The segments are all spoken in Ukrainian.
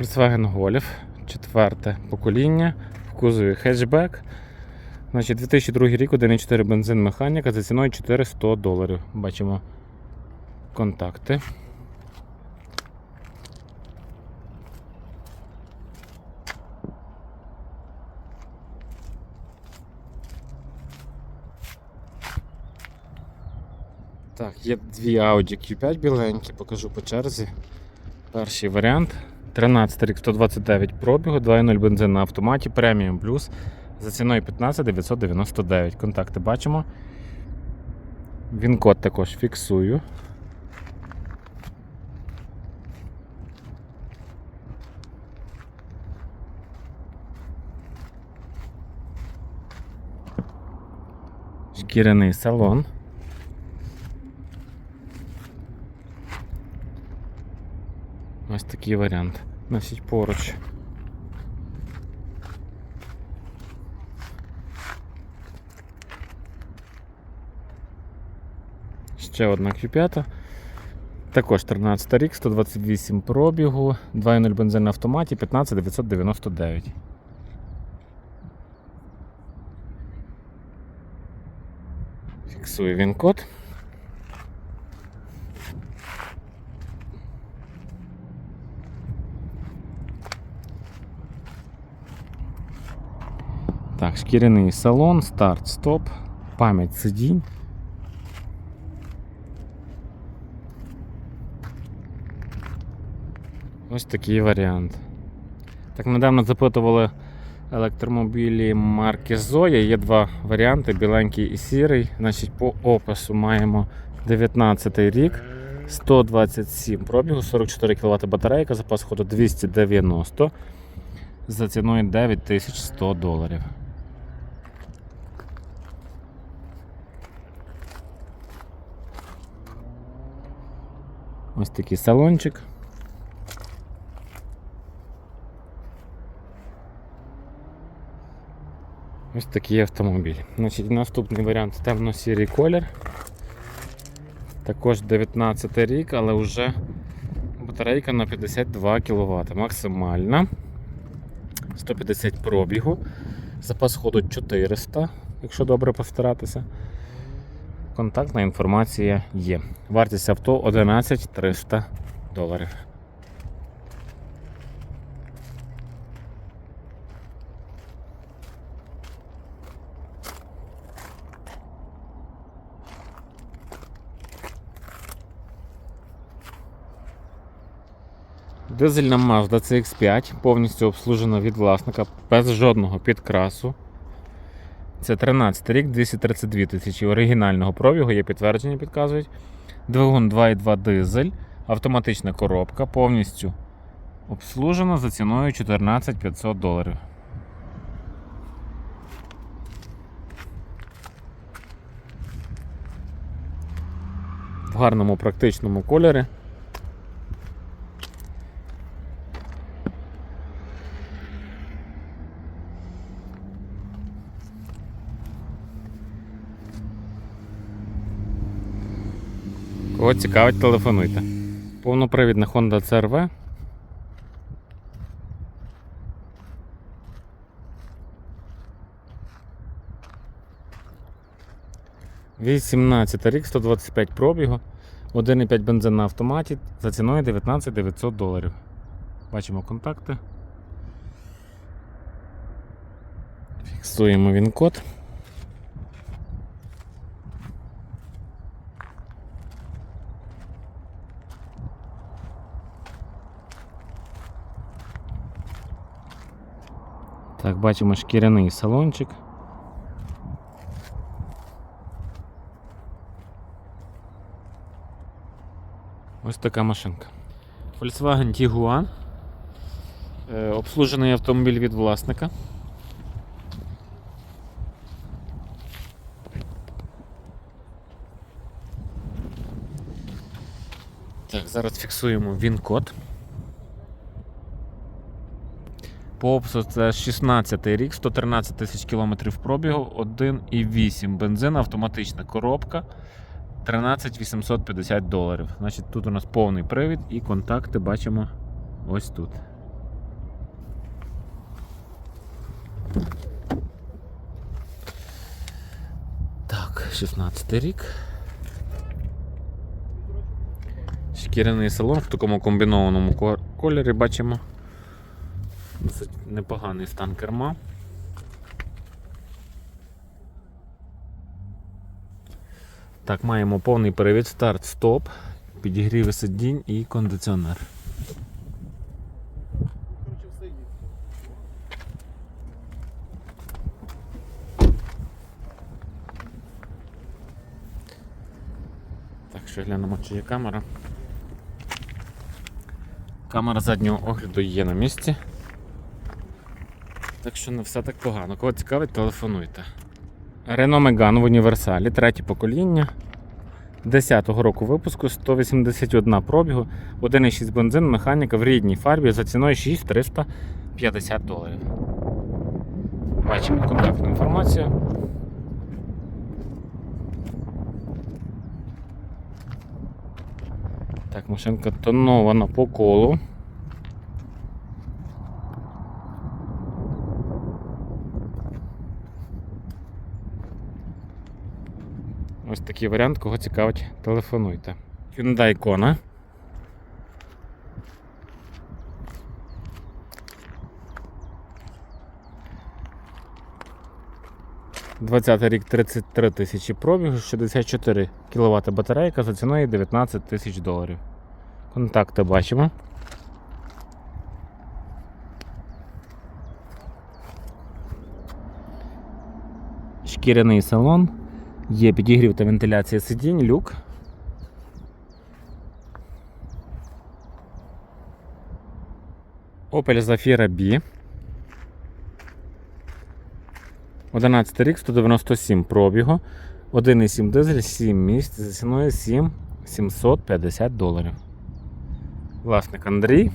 Volkswagen Golf, четверте покоління, в кузові хетчбек. Значить, 2002 рік, 1,4 бензин механіка за ціною 400 доларів. Бачимо контакти. Так, є дві Audi Q5 біленькі, покажу по черзі. Перший варіант. 13 рік 129 пробігу, 2.0 бензин на автоматі, преміум плюс за ціною 15 999. Контакти бачимо. Він код також фіксую. Шкіряний салон. Ось такий варіант. Носіть поруч. Ще одна Q5. Також 13 рік, 128 пробігу, 2.0 бензин на автоматі, 15 999. Фіксую він код. Шкіряний салон, старт, стоп, пам'ять сидінь. Ось такий варіант. Так, недавно запитували електромобілі марки Zoya. Є два варіанти: біленький і сірий. Значить, по опису маємо 19 рік, 127 пробігу, 44 кВт батарейка, запас ходу 290 за ціною 9100 доларів. Ось такий салончик. Ось такий автомобіль. Значить, наступний варіант темно-сірий колір. Також 19 рік, але вже батарейка на 52 кВт. Максимальна. 150 пробігу. Запас ходу 400, якщо добре постаратися. Контактна інформація є. Вартість авто 11 300 доларів. Дизельна Mazda CX5 повністю обслужена від власника без жодного підкрасу. Це 13 рік, 232 тисячі оригінального пробігу, є підтвердження, підказують. Двигун 2.2 дизель, автоматична коробка, повністю обслужена за ціною 14 500 доларів. В гарному практичному кольорі. Кого цікавить, телефонуйте. Повнопривідна Honda CRV. Вісімнадцятий рік, 125 пробігу, 1,5 бензин на автоматі за ціною 19 900 доларів. Бачимо контакти. Фіксуємо він код. Так, бачимо шкіряний салончик. Ось така машинка. Volkswagen Tiguan. Е, Обслужений автомобіль від власника. Так, зараз фіксуємо він-код. По опису це 16 рік, 113 тисяч кілометрів пробігу, 1,8 бензин, автоматична коробка, 13 850 доларів. Значить, тут у нас повний привід і контакти бачимо ось тут. Так, 16 рік. Шкіряний салон в такому комбінованому кольорі бачимо. Досить непоганий стан керма. Так, маємо повний перевід, старт, стоп, підігріви сидінь і кондиціонер. Так, що глянемо, чи є камера. Камера заднього огляду є на місці. Так що не все так погано. Кого цікавить, телефонуйте. Renault Megane в універсалі, третє покоління. 10-го року випуску, 181 пробігу, 1,6 бензин, механіка в рідній фарбі за ціною 6350 доларів. Бачимо контактну інформацію. Так, машинка тонована по колу. Ось такий варіант, кого цікавить, телефонуйте. Hyundai Kona. Двадцятий рік 33 тисячі пробігу, 64 кВт батарейка за ціною 19 тисяч доларів. Контакти бачимо. Шкіряний салон. Є підігрів та вентиляція сидінь, люк. Opel Zafira B. 11 рік, 197 пробігу. 1,7 дизель, 7 місць за ціною 7 750 доларів. Власник Андрій.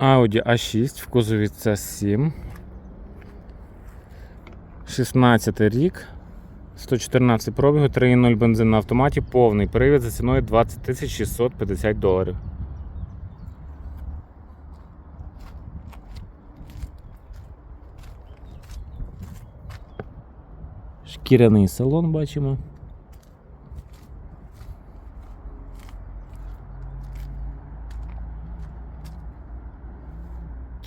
Audi A6 в кузові c 7 16 рік. 114 пробігу, 3,0 бензин на автоматі, повний привід за ціною 20 650 доларів. Шкіряний салон бачимо.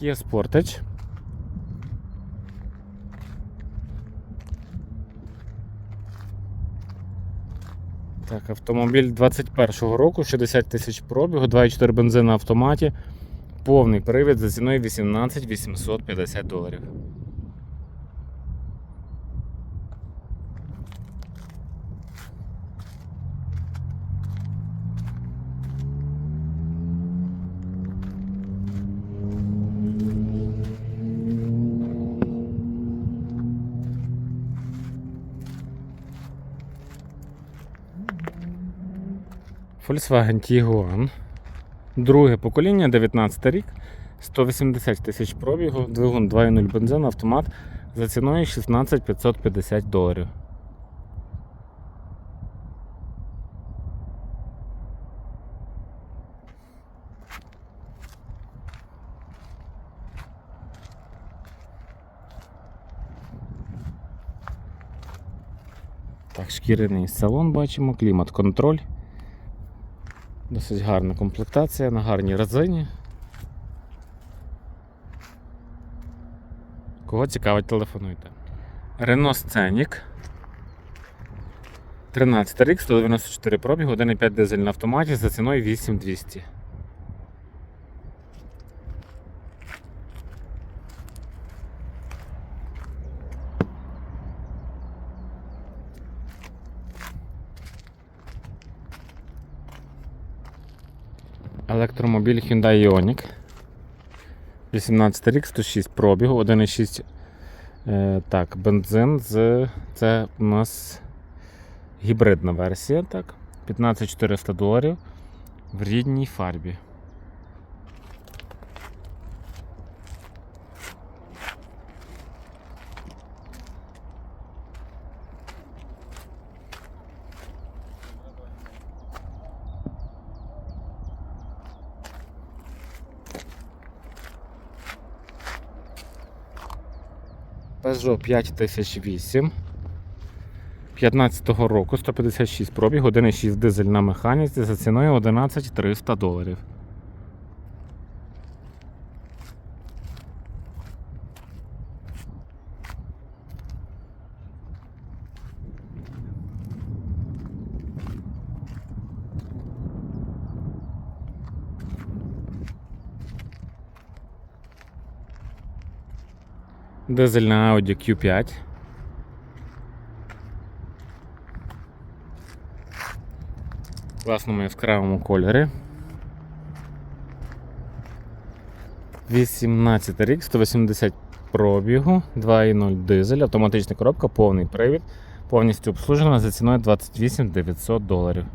Kia Sportage. Так, автомобіль 21-го року, 60 тисяч пробігу, 2,4 бензин на автоматі, повний привід за ціною 18 850 доларів. Volkswagen Tiguan. Друге покоління, 19 рік, 180 тисяч пробігу, двигун 2.0 бензин, автомат за ціною 16 550 доларів. Так, шкіряний салон бачимо, клімат-контроль. Досить гарна комплектація на гарній резині. Кого цікавить, телефонуйте. Renault Scenic. 13 рік, 194 пробіг, 1,5 дизель на автоматі за ціною 8200. Електромобіль Hyundai Ioniq. 18 рік, 106 пробігу, 1,6 е, так, бензин з. Це у нас гібридна версія, так. 15400 доларів в рідній фарбі. Peugeot 5008 15-го року 156 пробіг, 1,6 дизель на механіці за ціною 11 300 доларів. Дизельна Audi Q5. В класному яскравому кольорі. 18 рік, 180 пробігу, 2.0 дизель, автоматична коробка, повний привід, повністю обслужена за ціною 28 900 доларів.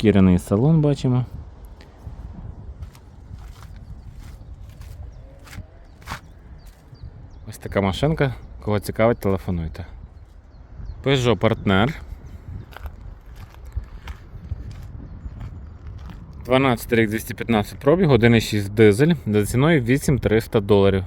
Шкіряний салон бачимо. Ось така машинка. Кого цікавить, телефонуйте. Peugeot партнер. 12 рік 215 пробіг, 1,6 дизель за ціною 8300 доларів.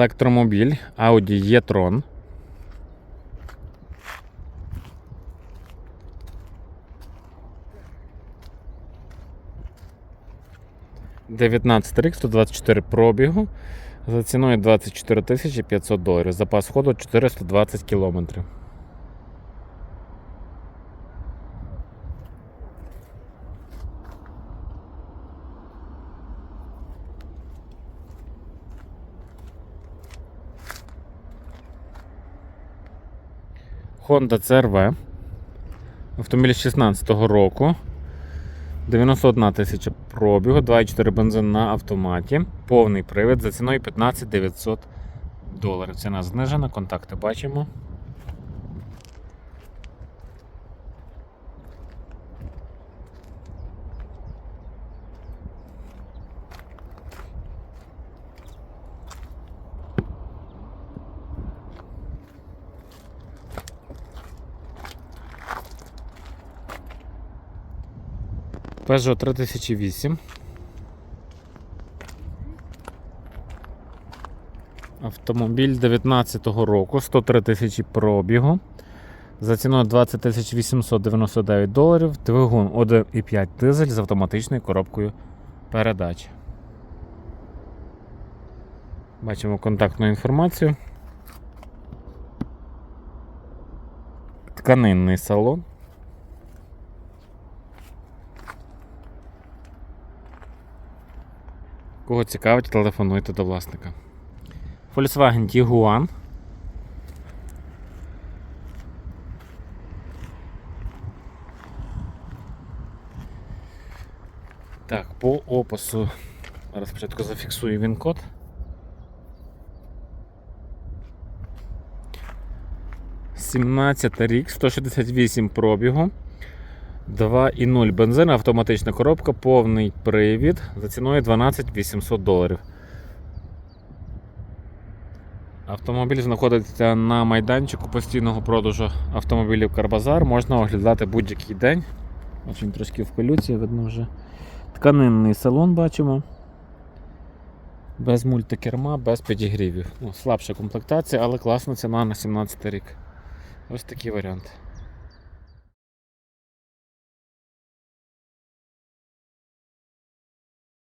Електромобіль Audi e-tron. Дев'ятнадцятий рік, 124 пробігу. За ціною 24 тисячі 500 доларів. Запас ходу 420 кілометрів. Honda CRV. Автомобіль 16-го року. 91 тисяча пробігу, 2,4 бензин на автоматі. Повний привід за ціною 15 900 доларів. Ціна знижена, контакти бачимо. Peugeot 3008. Автомобіль 19-го року, 103 тисячі пробігу. За ціною 20 тисяч 899 доларів. Двигун 1,5 дизель з автоматичною коробкою передач. Бачимо контактну інформацію. Тканинний салон. Кого цікавить, телефонуйте до власника. Volkswagen Tiguan. Так, по опису. Зараз спочатку зафіксую він код. Сімнадцятий рік, 168 пробігу. 2,0 бензин, автоматична коробка, повний привід за ціною 12 800 доларів. Автомобіль знаходиться на майданчику постійного продажу автомобілів Карбазар. Можна оглядати будь-який день. Ось він трошки в пилюці, видно вже. Тканинний салон бачимо. Без мультикерма, без підігрівів. Ну, слабша комплектація, але класна ціна на 17 рік. Ось такий варіант.